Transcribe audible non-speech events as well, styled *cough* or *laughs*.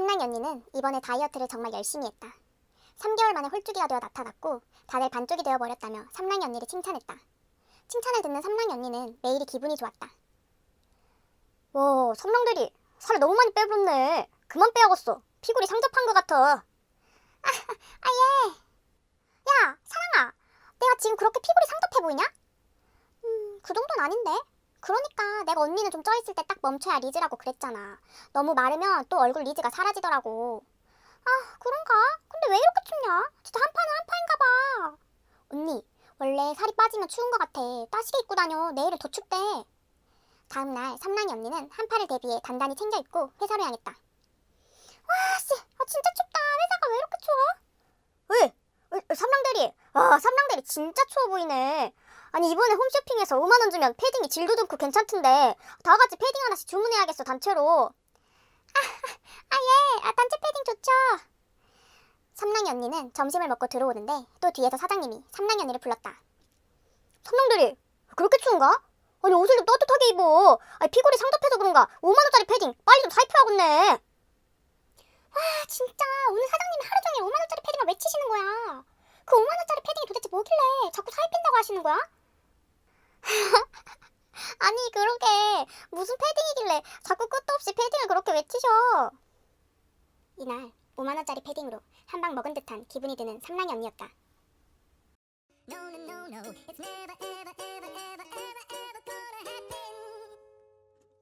삼랑이 언니는 이번에 다이어트를 정말 열심히 했다. 3개월 만에 홀쭉이가 되어 나타났고 다들 반쪽이 되어버렸다며 삼랑이 언니를 칭찬했다. 칭찬을 듣는 삼랑이 언니는 매일이 기분이 좋았다. 와, 삼랑들이 살 너무 많이 빼버렸네. 그만 빼야겠어. 피골이 상접한 것 같아. *laughs* 아, 아 예. 야, 사랑아. 내가 지금 그렇게 피골이 상접해 보이냐? 음, 그 정도는 아닌데. 그러니까 내가 언니는 좀 쪄있을 때 딱 멈춰야 리즈라고 그랬잖아. 너무 마르면 또 얼굴 리즈가 사라지더라고. 아, 그런가? 근데 왜 이렇게 춥냐? 진짜 한 파는 한 파인가 봐. 언니, 원래 살이 빠지면 추운 것 같아. 따시게 입고 다녀. 내일은 더 춥대. 다음날 삼랑이 언니는 한파를 대비해 단단히 챙겨 입고 회사로 향했다. 와, 씨, 아, 진짜 춥다. 회사가 왜 이렇게 추워? 왜? 어, 삼랑 대리, 아, 삼랑 대리 진짜 추워 보이네. 아니 이번에 홈쇼핑에서 5만 원 주면 패딩이 질도 좋고 괜찮던데 다 같이 패딩 하나씩 주문해야겠어 단체로. 아, 아 예, 아, 단체 패딩 좋죠. 삼랑이 언니는 점심을 먹고 들어오는데 또 뒤에서 사장님이 삼랑이 언니를 불렀다. 삼랑대리, 그렇게 추운가? 아니 옷을 좀 따뜻하게 입어. 아니 피골이 상접해서 그런가 5만 원짜리 패딩 빨리 좀 살펴야겠네. 와 진짜 오늘 사장님이 하루 종일 5만 원짜리 패딩을 외치시는 거야. 그 5만 원짜리 패딩이 도대체 뭐길래 자꾸 살 뺀다고 하시는 거야? *laughs* 아니 그러게 무슨 패딩이길래 자꾸 끝도 없이 패딩을 그렇게 외치셔. 이날 5만 원짜리 패딩으로 한 방 먹은 듯한 기분이 드는 삼랑이 언니였다. No, no, no, no. It's never, ever, ever, ever, ever, ever.